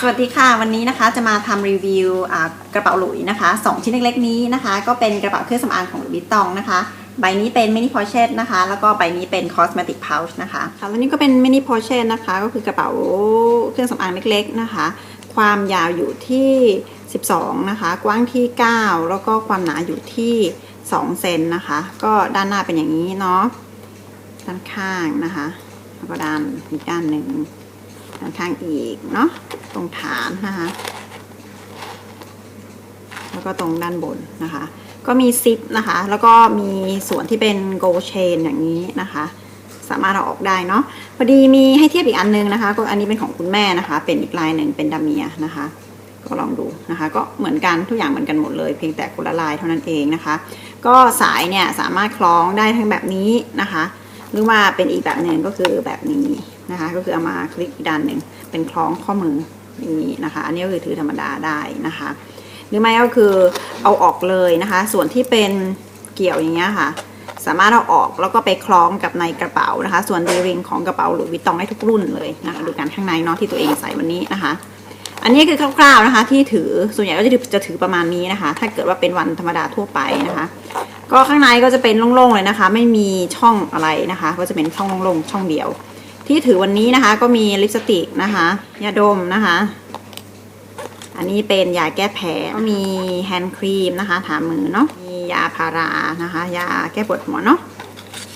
สวัสดีค่ะ วันนี้นะคะจะมาทำรีวิวกระเป๋าหลุยนะคะสองชิ้นเล็กๆนี้นะคะ ก็เป็นกระเป๋าเครื่องสำอางของหลุยส์วิตตองนะคะ ใบนี้เป็นมินิพอเชตนะคะ แล้วก็ใบนี้เป็นคอสเมติกพาวช์นะคะค่ะแล้วนี่ก็เป็นมินิพอเชตนะคะ ก็คือกระเป๋าเครื่องสำอางเล็กๆนะคะ ความยาวอยู่ที่ 12 นะคะ กว้างที่ 9 แล้วก็ความหนาอยู่ที่ 2 เซนนะคะ ก็ด้านหน้าเป็นอย่างนี้เนาะ ด้านข้างนะคะ แล้วก็ด้านอีกด้านหนึ่งด้านข้างอีกเนาะ รงฐานนะคะ แล้วก็ตรงด้านบนนะคะ ก็มีซิปนะคะ แล้วก็มีส่วนที่เป็นโกลเชนอย่างนี้นะคะ สามารถเอาออกได้เนาะ พอดีมีให้เทียบอีกอันนึงนะคะ ก็อันนี้เป็นของคุณแม่นะคะ เป็นอีกลายหนึ่งเป็นดามียนะคะก็ลองดูนะคะ ก็เหมือนกันทุกอย่างเหมือนกันหมดเลยเพียงแต่คนละลายเท่านั้นเองนะคะ ก็สายเนี่ยสามารถคล้องได้ทั้งแบบนี้นะคะ หรือว่าเป็นอีกแบบหนึ่งก็คือแบบนี้นะคะ ก็คือเอามาคลิกอีกด้านหนึ่งเป็นคล้องข้อมือ อย่างนี้นะคะ อันนี้ก็คือถือธรรมดาได้นะคะ หรือไม่ก็คือเอาออกเลยนะคะ ส่วนที่เป็นเกี่ยวอย่างเงี้ยค่ะ สามารถเอาออกแล้วก็ไปคล้องกับในกระเป๋านะคะ ส่วนดีริงของกระเป๋าหลุยส์วิตตองได้ทุกรุ่นเลยนะคะดูกันข้างในเนาะที่ตัวเองใส่วันนี้นะคะ อันนี้คือคร่าวๆนะคะ ที่ถือส่วนใหญ่ก็จะถือจะถือประมาณนี้นะคะ ถ้าเกิดว่าเป็นวันธรรมดาทั่วไปนะคะ ก็ข้างในก็จะเป็นโล่งๆเลยนะคะ ไม่มีช่องอะไรนะคะ ก็จะเป็นช่องโล่งๆช่องเดียว ที่ถือวันนี้นะคะก็มีลิปสติกนะคะยาดมนะคะ อันนี้เป็นยาแก้แพ้ก็มีแฮนด์ครีมนะคะทามือเนาะมียาพารานะคะ ยาแก้ปวดหัวเนาะ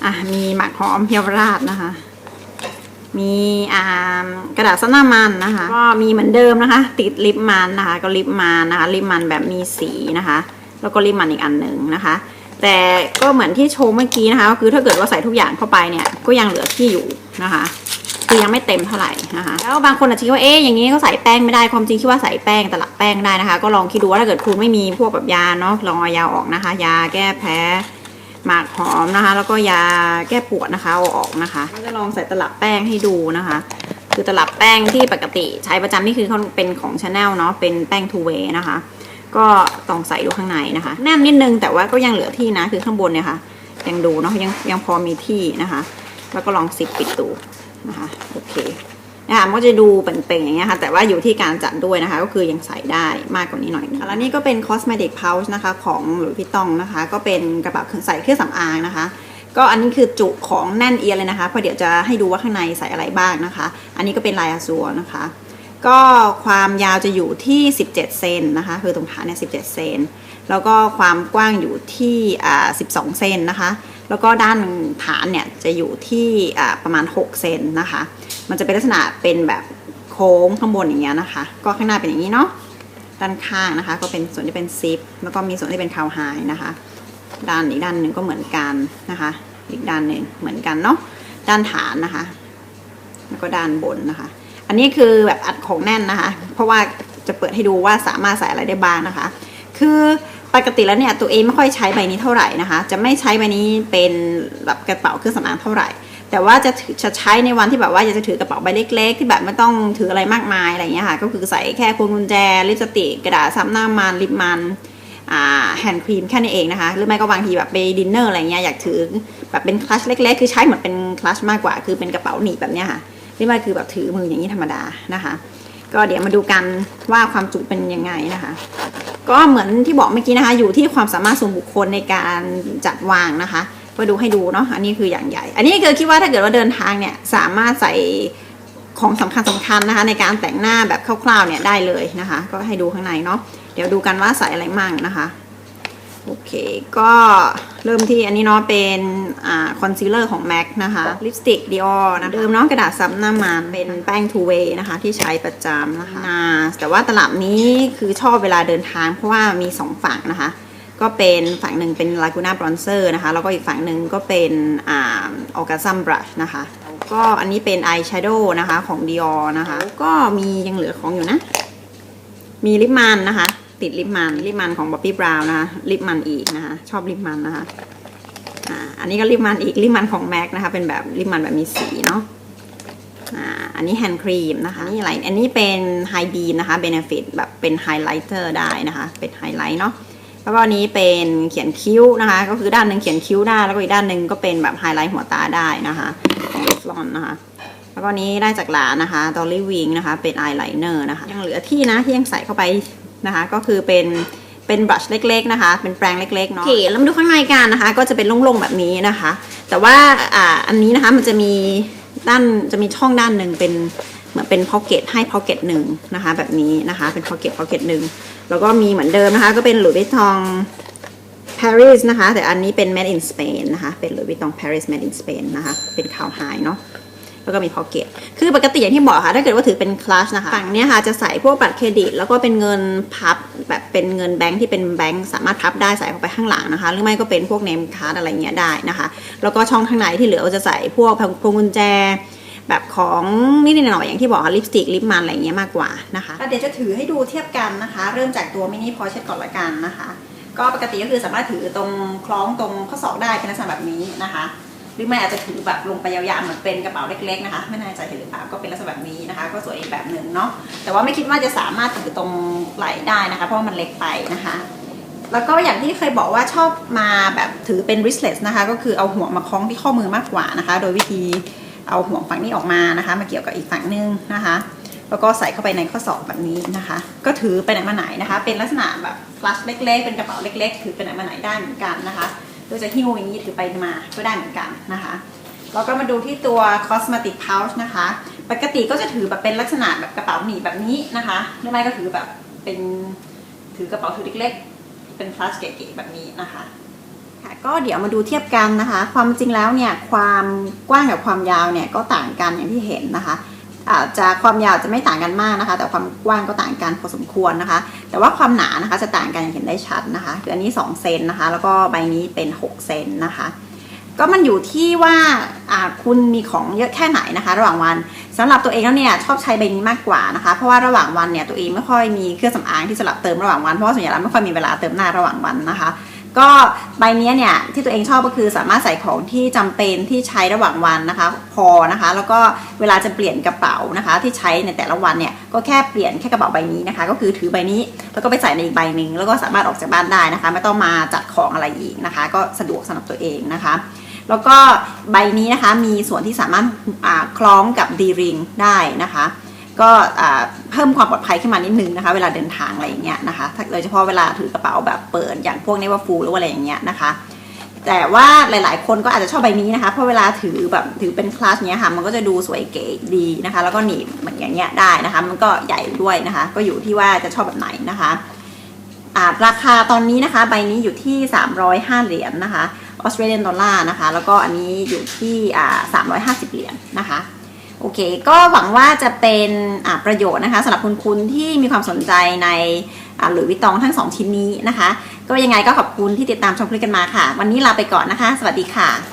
อะมีหมักหอมเยวราชนะคะ มีอ่ากระดาษซับหน้ามันนะคะ ก็มีเหมือนเดิมนะคะ ติดลิปมันนะคะ ก็ลิปมันนะคะ ลิปมันแบบมีสีนะคะ แล้วก็ลิปมันอีกอันหนึ่งนะคะแต่ก็เหมือนที่โชว์เมื่อกี้นะคะก็คือถ้าเกิดว่าใส่ทุกอย่างเข้าไปเนี่ยก็ยังเหลือที่อยู่ นะคะคือยังไม่เต็มเท่าไหร่นะคะแล้วบางคนอาจจะคิดว่าเอ๊ะอย่างนี้ก็ใส่แป้งไม่ได้ความจริงคิดว่าใส่แป้งตลับแป้งได้นะคะ ก็ลองคิดดูว่าถ้าเกิดคุณไม่มีพวกแบบยาเนาะลองเอายาออกนะคะ ยาแก้แพ้หมากหอมนะคะ แล้วก็ยาแก้ปวดนะคะเอาออกนะคะก็จะลองใส่ตลับแป้งให้ดูนะคะ คือตลับแป้งที่ปกติใช้ประจำนี่คือเขาเป็นของชาแนลเนาะเป็นแป้งทูเวนะคะ ก็ต้องใส่ดูข้างในนะคะ แน่นนิดนึงแต่ว่าก็ยังเหลือที่นะคือข้างบนเนี่ยค่ะยังดูเนาะยังยังพอมีที่นะคะ แล้วก็ลองซิปปิดตูนะคะโอเคนะคะมันก็จะดูเป่งๆอย่างเงี้ยค่ะแต่ว่าอยู่ที่การจัดด้วยนะคะ ก็คือยังใส่ได้มากกว่านี้หน่อยแล้วนี่ก็เป็น cosmetic pouch นะคะของหลุยส์วิตองนะคะ ก็เป็นกระเป๋าใส่เครื่องสำอางนะคะ ก็อันนี้คือจุของแน่นเอียเลยนะคะเพราะเดี๋ยวจะให้ดูว่าข้างในใส่อะไรบ้างนะคะ อันนี้ก็เป็นลายอาซัวนะคะ ก็ความยาวจะอยู่ที่ 17 เซนนะคะ คือตรงฐานเนี่ย17 เซนแล้วก็ความกว้างอยู่ที่อ่า12 เซนนะคะ แล้วก็ด้านฐานเนี่ยจะอยู่ที่ประมาณ 6 เซนนะคะ มันจะเป็นลักษณะเป็นแบบโค้งข้างบนอย่างเงี้ยนะคะ ก็ข้างหน้าเป็นอย่างนี้เนาะ ด้านข้างนะคะ ก็เป็นส่วนที่เป็นซิป แล้วก็มีส่วนที่เป็นคาวไฮนะคะ ด้านอีกด้านหนึ่งก็เหมือนกันนะคะ อีกด้านหนึ่งเหมือนกันเนาะ ด้านฐานนะคะ แล้วก็ด้านบนนะคะ อันนี้คือแบบอัดของแน่นนะคะ เพราะว่าจะเปิดให้ดูว่าสามารถใส่อะไรได้บ้างนะคะ คือ ปกติแล้วเนี่ยตัวเองไม่ค่อยใช้ใบนี้เท่าไหร่นะคะ จะไม่ใช้ใบนี้เป็นแบบกระเป๋าเครื่องสำอางเท่าไหร่ แต่ว่าจะจะใช้ในวันที่แบบว่าอยากจะถือกระเป๋าใบเล็ก ๆ ที่แบบไม่ต้องถืออะไรมากมายอะไรอย่างเงี้ยค่ะ ก็คือใส่แค่พวงกุญแจลิปสติกกระดาษซับหน้ามันลิปมันอ่าแฮนด์ครีมแค่นี้เองนะคะ หรือไม่ก็บางทีแบบไปดินเนอร์อะไรเงี้ยอยากถือแบบเป็นคลัชเล็ก ๆ คือใช้เหมือนเป็นคลัชมากกว่า คือเป็นกระเป๋าหนีบแบบเนี้ยค่ะนี่มันคือแบบถือมืออย่างนี้ธรรมดานะคะ ก็เดี๋ยวมาดูกันว่าความจุเป็นยังไงนะคะ ก็เหมือนที่บอกเมื่อกี้นะคะ อยู่ที่ความสามารถส่วนบุคคลในการจัดวางนะคะมาดูให้ดูเนาะอันนี้คืออย่างใหญ่ อันนี้คือคิดว่าถ้าเกิดว่าเดินทางเนี่ยสามารถใส่ของสำคัญสคัญๆนะคะ ในการแต่งหน้าแบบคร่าวๆเนี่ยได้เลยนะคะ ก็ให้ดูข้างในเนาะเดี๋ยวดูกันว่าใส่อะไรมั่งนะคะ โอเค ก็เริ่มที่อันนี้เนาะเป็นอ่าคอนซีลเลอร์ของ MAC นะคะลิปสติก Dior นะเดิมเนาะกระดาษซับหน้ามันเป็นแป้ง two way นะคะที่ใช้ประจำนะคะ แต่ว่าตลับนี้คือชอบเวลาเดินทางเพราะว่ามี 2 ฝั่งนะคะ ก็เป็นฝั่งหนึ่งเป็น Laguna Bronzer นะคะ แล้วก็อีกฝั่งหนึ่งก็เป็นอ่า Orgasm Brush นะคะก็อันนี้เป็น Eye Shadow นะคะของ Dior นะคะ ก็มียังเหลือของอยู่นะ มีลิปมันนะคะ ติดลิปมันลิปมันของบ๊อบบี้บราวน์นะคะลิปมันอีกนะคะชอบลิปมันนะคะอ่าอันนี้ก็ลิปมันอีกลิปมันของแม็กนะคะเป็นแบบลิปมันแบบมีสีเนาะอ่าอันนี้แฮนด์ครีมนะคะนี่อะไรอันนี้เป็นไฮบีมนะคะเบเนฟิตแบบเป็นไฮไลท์เตอร์ได้นะคะเป็นไฮไลท์เนาะแล้วก็อันนี้เป็นเขียนคิ้วนะคะ ก็คือด้านหนึ่งเขียนคิ้วได้แล้วก็อีกด้านหนึ่งก็เป็นแบบไฮไลท์หัวตาได้นะคะของลฟลอนนะคะแล้วก็นี้ได้จากร้านนะคะ Dolly Wing นะคะ เป็นอายไลเนอร์นะคะ ยังเหลือที่นะที่ยังใส่เข้าไป นะคะ ก็คือเป็นเป็นบรัชเล็ก ๆนะคะ เป็นแปรงเล็กๆเนาะโอเคแล้วมาดูข้างในกันนะคะ ก็จะเป็นโล่งๆแบบนี้นะคะ แต่ว่าอ่าอันนี้นะคะมันจะมีด้านจะมีช่องด้านหนึ่งเป็นเหมือนเป็นพ็อกเก็ตให้พ็อกเก็ตหนึ่งนะคะ แบบนี้นะคะเป็นพ็อกเก็ตพ็อกเก็ตหนึ่งแล้วก็มีเหมือนเดิมนะคะ ก็เป็นหลุยส์วิตตอง Paris นะคะ แต่อันนี้เป็น made in Spain นะคะ เป็นหลุยส์วิตตอง Paris made in Spain นะคะ เป็นคาวไฮเนาะ แล้วก็มีพ็อกเก็ตคือปกติอย่างที่บอกค่ะถ้าเกิดว่าถือเป็นคลาสนะคะฝั่งเนี้ยค่ะจะใส่พวกบัตรเครดิต แล้วก็เป็นเงินพับแบบเป็นเงินแบงค์ที่เป็นแบงค์สามารถพับได้ใส่เข้าไปข้างหลังนะคะ หรือไม่ก็เป็นพวกเนมคาร์ดอะไรเงี้ยได้นะคะ แล้วก็ช่องข้างในที่เหลือจะใส่พวกพวงกุญแจแบบของนิดหน่อยๆอย่างที่บอกค่ะลิปสติกลิปมันอะไรเงี้ยมากกว่านะคะเดี๋ยวจะถือให้ดูเทียบกันนะคะ เริ่มจากตัวมินิพอเช็ดก่อนละกันนะคะ ก็ปกติก็คือสามารถถือตรงคล้องตรงข้อศอกได้เป็นลักษณะแบบนี้นะคะ หรือไม่อาจจะถือแบบลงไปยาวๆเหมือนเป็นกระเป๋าเล็กๆนะคะ ไม่แน่ใจเห็นหรือเปล่าก็เป็นลักษณะแบบนี้นะคะ ก็สวยอีกแบบหนึ่งเนาะแต่ว่าไม่คิดว่าจะสามารถถือตรงไหลได้นะคะ เพราะมันเล็กไปนะคะ แล้วก็อย่างที่เคยบอกว่าชอบมาแบบถือเป็น wristless นะคะ ก็คือเอาห่วงมาคล้องที่ข้อมือมากกว่านะคะ โดยวิธีเอาห่วงฝั่งนี้ออกมานะคะ มาเกี่ยวกับอีกฝั่งนึงนะคะ แล้วก็ใส่เข้าไปในข้อศอกแบบนี้นะคะ ก็ถือไปไหนมาไหนนะคะ เป็นลักษณะแบบคลัชเล็ก ๆ เป็นกระเป๋าเล็ก ๆ ถือไปไหนมาไหนได้เหมือนกันนะคะ โดยจะหิ้วอย่างนี้ถือไปมาก็ได้เหมือนกันนะคะแล้วก็มาดูที่ตัว cosmetic pouch นะคะ ปกติก็จะถือแบบเป็นลักษณะแบบกระเป๋าหนีแบบนี้นะคะหรือไม่ก็ถือแบบเป็นถือกระเป๋าถือเล็กๆ เป็นคลัชเก๋ๆแบบนี้นะคะค่ะก็เดี๋ยวมาดูเทียบกันนะคะ ความจริงแล้วเนี่ยความกว้างกับความยาวเนี่ยก็ต่างกันอย่างที่เห็นนะคะอาจจะความยาวจะไม่ต่างกันมากนะคะ แต่ความกว้างก็ต่างกันพอสมควรนะคะ แต่ว่าความหนานะคะจะต่างกันอย่างเห็นได้ชัดนะคะ คืออันนี้ 2 เซนนะคะ แล้วก็ใบนี้เป็น 6 เซนนะคะ ก็มันอยู่ที่ว่าคุณมีของเยอะแค่ไหนนะคะ ระหว่างวันสำหรับตัวเองแล้วเนี่ยชอบใช้ใบนี้มากกว่านะคะ เพราะว่าระหว่างวันเนี่ยตัวเองไม่ค่อยมีเครื่องสำอางที่สลับเติมระหว่างวันเพราะว่าส่วนใหญ่แล้วไม่ค่อยมีเวลาเติมหน้าระหว่างวันนะคะ ก็ใบนี้เนี่ยที่ตัวเองชอบก็คือสามารถใส่ของที่จำเป็นที่ใช้ระหว่างวันนะคะพอนะคะ แล้วก็เวลาจะเปลี่ยนกระเป๋านะคะ ที่ใช้ในแต่ละวันเนี่ยก็แค่เปลี่ยนแค่กระเป๋าใบนี้นะคะ ก็คือถือใบนี้แล้วก็ไปใส่ในอีกใบหนึ่งแล้วก็สามารถออกจากบ้านได้นะคะ ไม่ต้องมาจัดของอะไรอีกนะคะ ก็สะดวกสำหรับตัวเองนะคะแล้วก็ใบนี้นะคะมีส่วนที่สามารถคล้องกับดีริงได้นะคะ ก็เพิ่มความปลอดภัยขึ้นมานิดนึงนะคะ เวลาเดินทางอะไรอย่างเงี้ยนะคะโดยเฉพาะเวลาถือกระเป๋าแบบเปิดอย่างพวกเนว่าฟูหรือว่าอะไรอย่างเงี้ยนะคะ แต่ว่าหลาย ๆ คนก็อาจจะชอบใบนี้นะคะเพราะเวลาถือแบบถือเป็นคลาสเนี้ยค่ะมันก็จะดูสวยเก๋ดีนะคะ แล้วก็หนีบเหมือนอย่างเงี้ยได้นะคะ มันก็ใหญ่ด้วยนะคะ ก็อยู่ที่ว่าจะชอบแบบไหนนะคะาราคาตอนนี้นะคะใบนี้อยู่ที่ 305 เหรียญนะคะออสเตรเลียนดอลลาร์นะคะ แล้วก็อันนี้อยู่ที่อ่า350 เหรียญนะคะ โอเค ก็หวังว่าจะเป็นประโยชน์นะคะสำหรับคุณคุณที่มีความสนใจในหลุยวิตตองทั้ง 2 ชิ้นนี้นะคะ ก็ยังไงก็ขอบคุณที่ติดตามชมคลิปกันมาค่ะ วันนี้ลาไปก่อนนะคะ สวัสดีค่ะ